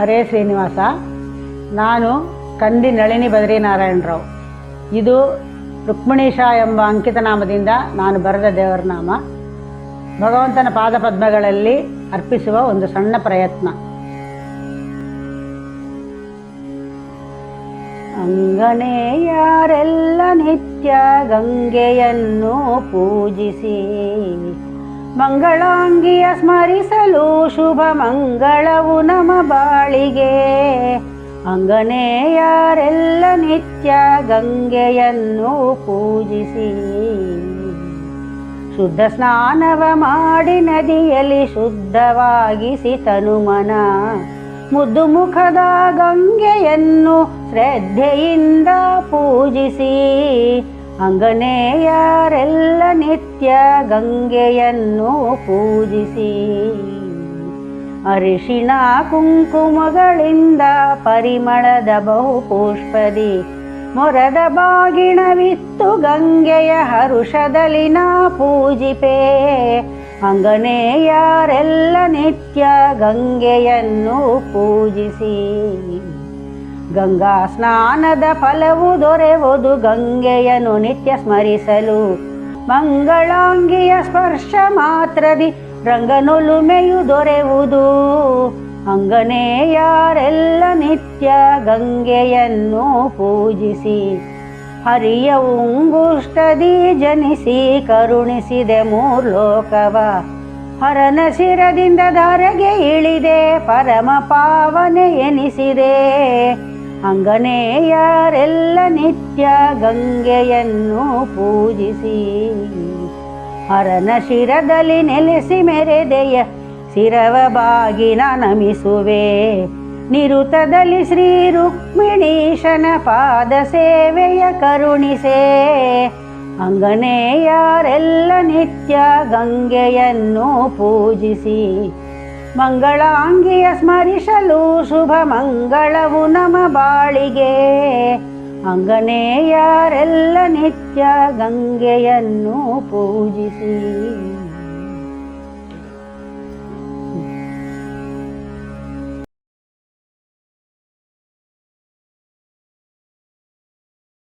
ಹರೇ ಶ್ರೀನಿವಾಸ. ನಾನು ಕಂದಿ ನಳಿನಿ ಬದ್ರಿನಾರಾಯಣರಾವ್. ಇದು ರುಕ್ಮಿಣೀಶ ಎಂಬ ಅಂಕಿತ ನಾಮದಿಂದ ನಾನು ಬರೆದ ದೇವರ ನಾಮ ಭಗವಂತನ ಪಾದಪದ್ಮಗಳಲ್ಲಿ ಅರ್ಪಿಸುವ ಒಂದು ಸಣ್ಣ ಪ್ರಯತ್ನ. ಅಂಗನೆಯಾರೆಲ್ಲ ನಿತ್ಯ ಗಂಗೆಯನ್ನು ಪೂಜಿಸಿ. ಮಂಗಳಾಂಗಿಯ ಸ್ಮರಿಸಲು ಶುಭ ಮಂಗಳವು ನಮ ಬಾಳಿಗೆ. ಅಂಗನೆಯಾರೆಲ್ಲ ನಿತ್ಯ ಗಂಗೆಯನ್ನು ಪೂಜಿಸಿ. ಶುದ್ಧ ಸ್ನಾನವ ಮಾಡಿ ನದಿಯಲ್ಲಿ ಶುದ್ಧವಾಗಿಸಿ ತನುಮನ. ಮುದ್ದು ಮುಖದ ಗಂಗೆಯನ್ನು ಶ್ರದ್ಧೆಯಿಂದ ಪೂಜಿಸಿ. ಅಂಗನೆಯಾರೆಲ್ಲ ನಿತ್ಯ ಗಂಗೆಯನ್ನು ಪೂಜಿಸಿ. ಅರಿಶಿಣ ಕುಂಕುಮಗಳಿಂದ ಪರಿಮಳದ ಬಹುಪುಷ್ಪದಿ, ಮೊರದ ಬಾಗಿಣವಿತ್ತು ಗಂಗೆಯ ಹರುಷದಲ್ಲಿ ನಾ ಪೂಜಿಪೆ. ಅಂಗನೆಯಾರೆಲ್ಲ ನಿತ್ಯ ಗಂಗೆಯನ್ನು ಪೂಜಿಸಿ. ಗಂಗಾ ಸ್ನಾನದ ಫಲವು ದೊರೆವುದು ಗಂಗೆಯನ್ನು ನಿತ್ಯ ಸ್ಮರಿಸಲು. ಮಂಗಳಾಂಗಿಯ ಸ್ಪರ್ಶ ಮಾತ್ರದಿ ರಂಗನೊಲುಮೆಯು ದೊರೆಯುವುದು ಅಂಗನೆಯಾರೆಲ್ಲ ನಿತ್ಯ ಗಂಗೆಯನ್ನು ಪೂಜಿಸಿ, ಹರಿಯ ಉಂಗುಷ್ಟದಿ ಜನಿಸಿ, ಕರುಣಿಸಿದೆ ಮೂರ್ಲೋಕವ. ಹರನ ಶಿರದಿಂದ ಧರೆಗೆ ಇಳಿದೆ, ಪರಮ ಪಾವನೆ ಎನಿಸಿದೆ. ಅಂಗನೆಯಾರೆಲ್ಲ ನಿತ್ಯ ಗಂಗೆಯನ್ನು ಪೂಜಿಸಿ, ಹರನ ಶಿರದಲ್ಲಿ ನೆಲೆಸಿ ಮೆರೆದೆಯ ಶಿರವ ಬಾಗಿನ ನಮಿಸುವೆ. ನಿರುತದಲ್ಲಿ ಶ್ರೀ ರುಕ್ಮಿಣೀಶನ ಪಾದ ಸೇವೆಯ ಕರುಣಿಸೆ ಅಂಗನೆಯಾರೆಲ್ಲ ನಿತ್ಯ ಗಂಗೆಯನ್ನು ಪೂಜಿಸಿ ಮಂಗಳಾಂಗಿಯ ಸ್ಮರಿಸಲು ಶುಭ ಮಂಗಳವು ನಮ ಬಾಳಿಗೆ. ಅಂಗನೆಯಾರೆಲ್ಲ ನಿತ್ಯ ಗಂಗೆಯನ್ನು ಪೂಜಿಸಿ.